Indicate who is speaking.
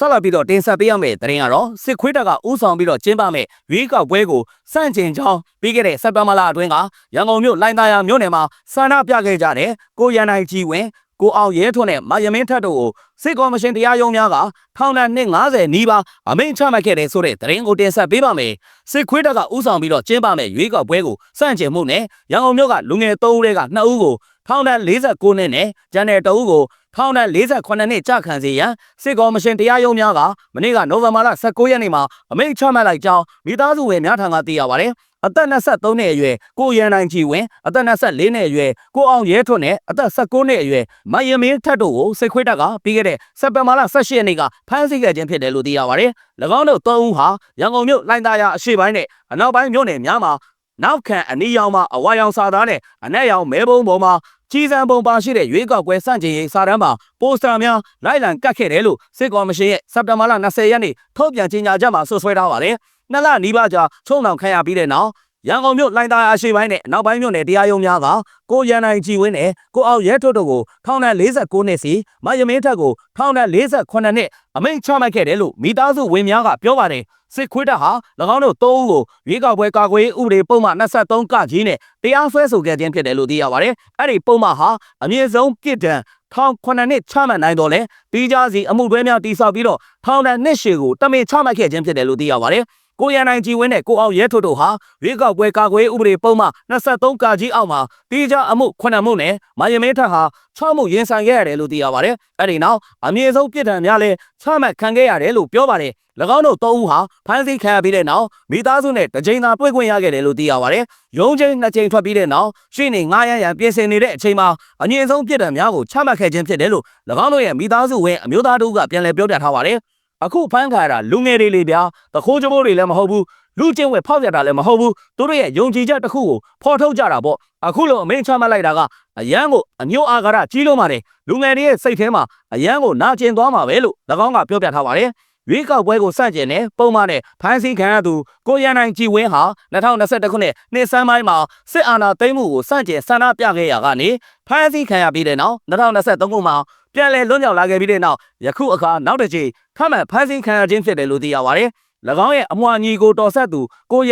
Speaker 1: ဆက်လက်ပြီးတော့တင်ဆက်ပေးရမယ့်သတင်းကတော့စစ်ခွေးတပ်ကဥဆောင်ပြီးတော့ကျင်းပမယ့်ရွေးကောက်ပွဲကိုစန့်ကျင်ကြောင်းပြီးခဲ့တဲ့စက်တဘာလအတွင်းကရန်ကုန်မြို့လိုင်သာယာမြို့နယ်မှာဆန္ဒပြခဲ့ကြတဲ့ကိုရန်နိုင်ကြီးဝင်ကိုအောင်ရဲထွန်းနဲ့မယမင်းထက်တို့ကို စစ်ကော်မရှင်တရားရုံးများကထောင်ဒဏ်နှစ်90နီးပါးအမိန့်ချမှတ်ခဲ့တဲ့ဆိုတဲ့သတင်းကိုတင်ဆက်ပေးပါမယ်စစ်ခွေးတပ်ကဥဆောင်ပြီးတော့ကျင်းပမယ့်ရွေးကောက်ပွဲကိုစန့်ကျင်မှုနဲ့ရန်ကုန်မြို့ကလူငယ်3ဦးတွေက2ဦးကိုထောင်ဒဏ်49နှစ်နဲ့ကျန်တဲ့2ဦးကိုထောင်ဒဏ်48နှစ်ကြာခံစေရန်စစ်ကော်မရှင်တရားရုံးများကမနေ့ကနိုဝင်ဘာလ19ရက်နေ့မှာအမိန့်ချမှတ်လိုက်ကြောင်းမိသားစုဝင်များထံကသိရပါတယ်။အသက်23နှစ်အရွယ်ကိုရန်နိုင်ကြည်ဝင်အသက်24နှစ်အရွယ်ကိုအောင်ရဲထွန်းနဲ့အသက်19နှစ်အရွယ်မယမင်းထက်တို့ကိုစစ်ခွေးတပ်ကပြီးခဲ့တဲ့စက်တင်ဘာလ18ရက်နေ့ကဖမ်းဆီးခဲ့ခြင်းဖြစ်တယ်လို့သိရပါတယ်။၎င်းတို့၃ဦးဟာရန်ကုန်မြို့လိုင်သာယာအရှိပိုင်းနဲ့အနောက်ပိုင်းမြို့နယ်များမှာနောက်ခံအနီးရောင်မှာအဝါရောင်စာသားနဲ့အနက်ရောင်မဲဘုံပေါ်မှာကြီးစံပုံပါရှိတဲ့ရွေးကောက်ပွဲစန့်ကျင်ရေးစာတမ်းမှာပိုစတာများလိုက်လံကတ်ခဲ့တယ်လို့စစ်ကော်မရှင်ရဲ့စက်တင်ဘာလ20ရက်နေ့ထုတ်ပြန်ကြေညာချက်မှာဆွဆွဲထားပါတယ်။နှစ်လနီးပါးကြာချုံနှောင်ခံရပြီးတဲ့နောက် ရန်ကုန်မြို့လိုင်သာယာအရှိပိုင်းနဲ့အနောက်ပိုင်းမြို့နယ်တရားရုံးများကကိုရန်နိုင်ကြည်ဝင်းနဲ့ကိုအောင်ရဲထွတ်တို့ကိုထောင်ဒဏ်49နှစ်စီမယမင်းထက်ကိုထောင်ဒဏ်48နှစ်အမိန့်ချမှတ်ခဲ့တယ်လို့မိသားစုဝင်များကပြောပါတယ်စစ်ခွေးတပ်ဟာ၎င်းတို့၃ဦးကိုရွေးကောက်ပွဲကာကွယ်ရေးဥပဒေပုံမှန်23ကကြီးနဲ့တရားစွဲဆိုခဲ့ခြင်းဖြစ်တယ်လို့သိရပါတယ်အဲ့ဒီပုံမှန်ဟာအမြင့်ဆုံးပြစ်ဒဏ်ထောင်9နှစ်ချမှတ်နိုင်တော့လဲပြီးကြစီအမှုတွဲများတိစောက်ပြီးတော့ထောင်ဒဏ်နှစ်ရှည်ကိုတမင်ချမှတ်ခဲ့ခြင်းဖြစ်တယ်လို့သိရပါတယ် ကိုရန်နိုင်ကြည်ဝင်းနဲ့ကိုအောင်ရဲထွတ်တို့ဟာရွေးကောက်ပွဲကာကွယ်ရေးဥပဒေပုံမှန်23ကကြီးအောက်မှာပြီးကြအမှု9မှုနဲ့မယမင်းထက်ဟာ6မှုရင်ဆိုင်ခဲ့ရတယ်လို့သိရပါတယ်အဲ့ဒီနောက်အမြင့်ဆုံးပြစ်ဒဏ်များလဲချမှတ်ခံခဲ့ရတယ်လို့ပြောပါတယ်၎င်းတို့၃ဦးဟာဖမ်းဆီးခံရပြီးတဲ့နောက်မိသားစုနဲ့တကြိမ်သာတွေ့ခွင့်ရခဲ့တယ်လို့သိရပါတယ်။ရုံးချင်းနှစ်ကြိမ်ထွက်ပြီးတဲ့နောက်ရှင်းနေငားရမ်းရန်ပြင်ဆင်နေတဲ့အချိန်မှာအငြင်းဆုံးပြစ်ဒဏ်များကိုချမှတ်ခဲ့ခြင်းဖြစ်တယ်လို့၎င်းတို့ရဲ့မိသားစုဝင်အမျိုးသားတို့ကပြန်လည်ပြောပြထားပါတယ်။ အခုဖမ်းခံရတာလူငယ်တွေလေဗျာတခိုးကြိုးတွေလည်းမဟုတ်ဘူးလူချင်းဝဲဖောက်ပြတာလည်းမဟုတ်ဘူးသူတို့ရဲ့ယုံကြည်ချက်တစ်ခုကိုဖော်ထုတ်ကြတာပေါ့အခုလိုအမိန့်ချမှတ်လိုက်တာကအရန်ကိုအညို့အာဃာတကြီးလို့ပါတယ်လူငယ်တွေရဲ့စိတ်ထဲမှာအရန်ကိုနာကျင်သွားမှာပဲလို့၎င်းကပြောပြထားပါတယ် ရွေးကောက်ပွဲကိုစန့်ကျင်တဲ့ပုံမှန်နဲ့ဖမ်းဆီးခံရသူကိုရန်နိုင်ကြည်ဝင်းဟာ2021ခုနှစ်နှစ်ဆန်းပိုင်းမှာစစ်အာဏာသိမ်းမှုကိုစန့်ကျင်ဆန္ဒပြခဲ့ရာကနေဖမ်းဆီးခံရပြီးတဲ့နောက်2023ခုမှာပြန်လည်လွတ်မြောက်လာခဲ့ပြီးတဲ့နောက်ယခုအခါနောက်တစ်ကြိမ်ထပ်မံဖမ်းဆီးခံရခြင်းဖြစ်တယ်လို့သိရပါတယ်။၎င်းရဲ့အမွှာညီကိုတော်ဆက်သူကို